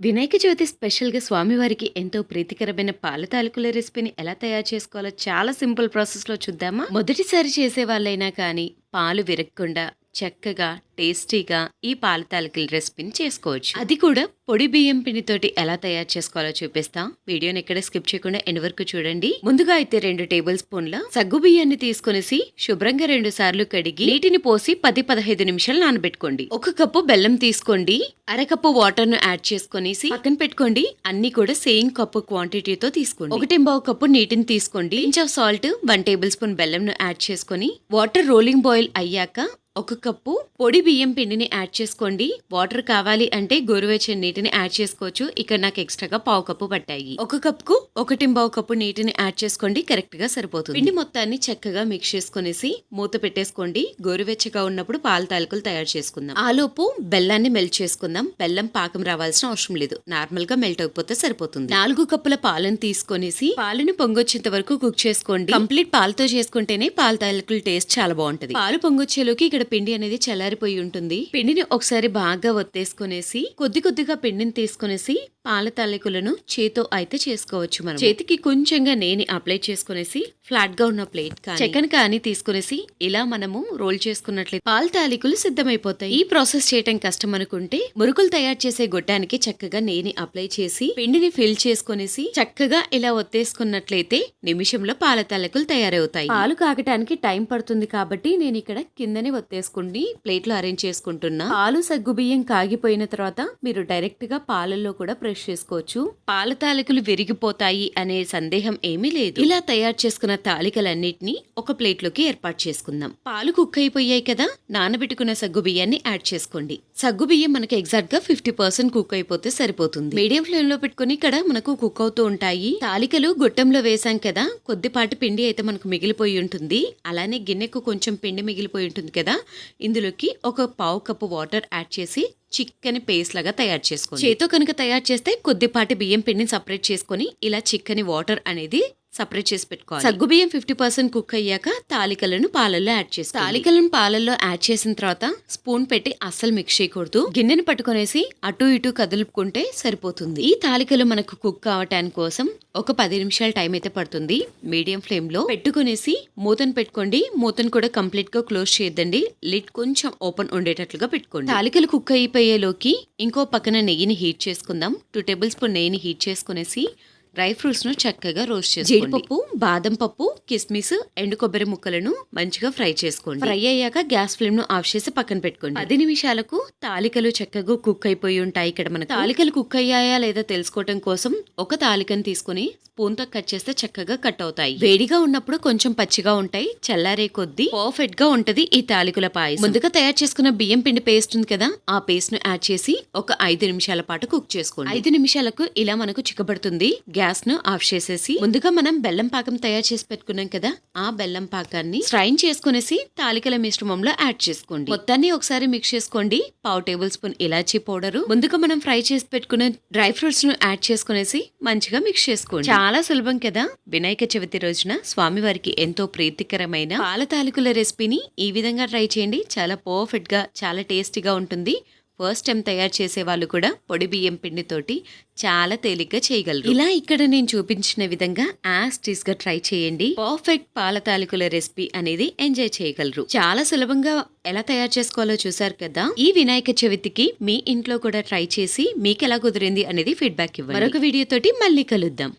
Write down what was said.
వినాయక చవితి స్పెషల్‌గా స్వామివారికి ఎంతో ప్రీతికరమైన పాల తాలకుల రెసిపీని ఎలా తయారు చేసుకోవాలో చాలా సింపుల్ ప్రాసెస్‌లో చూద్దామా? మొదటిసారి చేసే వాళ్ళైనా కానీ పాలు విరగకుండా చక్కగా, టేస్టీగా ఈ పాల తాలికల రెసిపీని చేసుకోవచ్చు. అది కూడా పొడి బియ్యం పిండితోటి ఎలా తయారు చేసుకోవాలో చూపిస్తా. వీడియోని ఎక్కడ స్కిప్ చేయకుండా ఎండ్ వరకు చూడండి. ముందుగా అయితే రెండు టేబుల్ స్పూన్ల సగ్గు బియ్యాన్ని తీసుకొనేసి శుభ్రంగా రెండు సార్లు కడిగి నీటిని పోసి 10, 15 నిమిషాలు నానబెట్టుకోండి. ఒక కప్పు బెల్లం తీసుకోండి. అరకప్పు వాటర్ను యాడ్ చేసుకొనేసి పక్కన పెట్టుకోండి. అన్ని కూడా సేమ్ కప్పు క్వాంటిటీతో తీసుకోండి. ఒకటింబావు కప్పు నీటిని తీసుకోండి. Pinch of salt, one tablespoon బెల్లం ను యాడ్ చేసుకొని వాటర్ రోలింగ్ బాయిల్ అయ్యాక ఒక కప్పు పొడి బియ్యం పిండిని యాడ్ చేసుకోండి. వాటర్ కావాలి అంటే గోరువెచ్చని నీటిని యాడ్ చేసుకోవచ్చు. ఇక్కడ నాకు ఎక్స్ట్రాగా పావు కప్పు పట్టాయి. ఒక కప్కు ఒకటి పావు కప్పు నీటిని యాడ్ చేసుకోండి. కరెక్ట్గా సరిపోతుంది. పిండి మొత్తాన్ని చక్కగా మిక్స్ చేసుకునేసి మూత పెట్టేసుకోండి. గోరువెచ్చగా ఉన్నప్పుడు పాల తాలకులు తయారు చేసుకుందాం. ఆలోపు బెల్లాన్ని మెల్ట్ చేసుకుందాం. బెల్లం పాకం రావాల్సిన అవసరం లేదు. నార్మల్గా మెల్ట్ అయిపోతే సరిపోతుంది. నాలుగు కప్పుల పాలను తీసుకొనేసి పాలను పొంగొచ్చేంత వరకు కుక్ చేసుకోండి. కంప్లీట్ పాలతో చేసుకుంటేనే పాల తాలకులు టేస్ట్ చాలా బాగుంటుంది పాలు పొంగొచ్చేలోకి ఇక్కడ పిండి అనేది చల్లారిపోయి ఉంటుంది. పిండిని ఒకసారి బాగా ఒత్తేసుకునేసి కొద్ది కొద్దిగా పిండిని తీసుకునేసి పాల తాలికలను చేతో అయితే చేసుకోవచ్చు మనం. చేతికి కొంచెంగా నేని అప్లై చేసుకునేసి ఫ్లాట్గా ఉన్న ప్లేట్ చికెన్ కానీ తీసుకునేసి ఇలా మనము రోల్ చేసుకున్నట్లయితే పాల తాలికలు సిద్ధమైపోతాయి. ఈ ప్రాసెస్ చేయటం కష్టం అనుకుంటే మురుకులు తయారు చేసే గొట్టానికి చక్కగా నేని అప్లై చేసి పిండిని ఫిల్ చేసుకునేసి చక్కగా ఇలా ఒత్తేసుకున్నట్లయితే నిమిషంలో పాల తాలికలు తయారవుతాయి. పాలు కాగటానికి టైం పడుతుంది కాబట్టి నేను ఇక్కడ కిందనే ఒత్తే ప్లేట్లో అరేంజ్ చేసుకుంటున్నా. పాలు సగ్గు బియ్యం కాగిపోయిన తర్వాత మీరు డైరెక్ట్గా పాలల్లో కూడా ప్రెష్ చేసుకోవచ్చు. పాల తాలికలు విరిగిపోతాయి అనే సందేహం ఏమీ లేదు. ఇలా తయారు చేసుకున్న తాలికలన్నిటిని ఒక ప్లేట్లోకి ఏర్పాటు చేసుకుందాం. పాలు కుక్ అయిపోయాయి కదా నానబెట్టుకున్న సగ్గు బియ్యాన్ని యాడ్ చేసుకోండి. సగ్గు బియ్యం మనకి ఎగ్జాక్ట్గా ఫిఫ్టీ పర్సెంట్ కుక్ అయిపోతే సరిపోతుంది. మీడియం ఫ్లేమ్లో పెట్టుకుని ఇక్కడ మనకు కుక్ అవుతూ ఉంటాయి. తాలికలు గొట్టంలో వేసాం కదా కొద్దిపాటి పిండి అయితే మనకు మిగిలిపోయి ఉంటుంది. అలానే గిన్నెకు కొంచెం పిండి మిగిలిపోయి ఉంటుంది కదా ఇందులోకి ఒక పావు కప్పు వాటర్ యాడ్ చేసి చిక్కని పేస్ట్ లాగా తయారు చేసుకోండి చేతో కనుక తయారు చేస్తే కొద్దిపాటి బియ్యం పిండిని సపరేట్ చేసుకొని ఇలా చిక్కని వాటర్ అనేది సపరేట్ చేసి పెట్టుకోవాలి. సగ్గు బియ్యం ఫిఫ్టీ పర్సెంట్ కుక్ అయ్యాక తాలికలను పాలల్లో యాడ్ చేసి తాలికలను పాలల్లో యాడ్ చేసిన తర్వాత స్పూన్ పెట్టి అస్సలు మిక్స్ చేయకూడదు. గిన్నెని పట్టుకొనేసి అటు ఇటు కదులుపుకుంటే సరిపోతుంది. ఈ తాలికలు మనకు కుక్ కావటానికి కోసం ఒక పది నిమిషాల టైం అయితే పడుతుంది. మీడియం ఫ్లేమ్లో పెట్టుకునేసి మూతను పెట్టుకోండి. మూతను కూడా కంప్లీట్గా క్లోజ్ చేయొద్దండి. లిడ్ కొంచెం ఓపెన్ ఉండేటట్లుగా పెట్టుకోండి. తాలికలు కుక్ అయిపోయేలోకి ఇంకో పక్కన నెయ్యిని హీట్ చేసుకుందాం. టూ టేబుల్ స్పూన్ నెయ్యిని హీట్ చేసుకునేసి డ్రై ఫ్రూట్స్ను చక్కగా రోస్ట్ చేసుకోండి. జీడిపప్పు బాదం పప్పు కిస్మిస్ ఎండు కొబ్బరి ముక్కలను మంచిగా ఫ్రై చేసుకోండి. ఫ్రై అయ్యాక గ్యాస్ ఫ్లేమ్ను ఆఫ్ చేసి పక్కన పెట్టుకోండి. పది నిమిషాలకు తాలికలు చక్కగా కుక్ అయిపోయి ఉంటాయి ఇక్కడ మనకు. తాలికలు కుక్ అయ్యాయా లేదా తెలుసుకోవడం కోసం ఒక తాలికను తీసుకుని స్పూన్తో కట్ చేస్తే చక్కగా కట్ అవుతాయి. వేడిగా ఉన్నప్పుడు కొంచెం పచ్చిగా ఉంటాయి చల్లారే కొద్దీ పర్ఫెక్ట్గా ఉంటది ఈ తాలికల పాయసం. ముందుగా తయారు చేసుకున్న బియ్యం పిండి పేస్ట్ ఉంది కదా ఆ పేస్ట్ను యాడ్ చేసి ఒక ఐదు నిమిషాల పాటు కుక్ చేసుకోండి. ఐదు నిమిషాలకు ఇలా మనకు చిక్కబడుతుంది. గ్యాస్ ను ఆఫ్ చేసేసి ముందుగా మనం బెల్లం పాకం తయారు చేసి పెట్టుకున్నాం కదా ఆ బెల్లం పాకాన్ని స్ట్రైన్ చేసుకునేసి తాలికల మిశ్రమంలో యాడ్ చేసుకోండి. మొత్తాన్ని ఒకసారి మిక్స్ చేసుకోండి. పావు టేబుల్ స్పూన్ ఇలాచీ పౌడర్. ముందుగా మనం ఫ్రై చేసి పెట్టుకున్న డ్రై ఫ్రూట్స్ను యాడ్ చేసుకునేసి మంచిగా మిక్స్ చేసుకోండి. చాలా సులభం కదా? వినాయక చవితి రోజున స్వామివారికి ఎంతో ప్రీతికరమైన పాల తాలికల రెసిపీని ఈ విధంగా ట్రై చేయండి. చాలా పర్ఫెక్ట్గా చాలా టేస్టీగా ఉంటుంది. ఫస్ట్ టైం తయారు చేసే వాళ్ళు కూడా పొడి బియ్యం పిండితోటి చాలా తేలిగ్గా చేయగలరు. ఇలా ఇక్కడ నేను చూపించిన విధంగా యాస్టీస్గా ట్రై చేయండి. పర్ఫెక్ట్ పాల తాలికల రెసిపీ అనేది ఎంజాయ్ చేయగలరు. చాలా సులభంగా ఎలా తయారు చేసుకోవాలో చూసారు కదా? ఈ వినాయక చవితికి మీ ఇంట్లో కూడా ట్రై చేసి మీకు ఎలా కుదిరింది అనేది ఫీడ్బ్యాక్ ఇవ్వండి. మరొక వీడియోతోటి మళ్ళీ కలుద్దాం.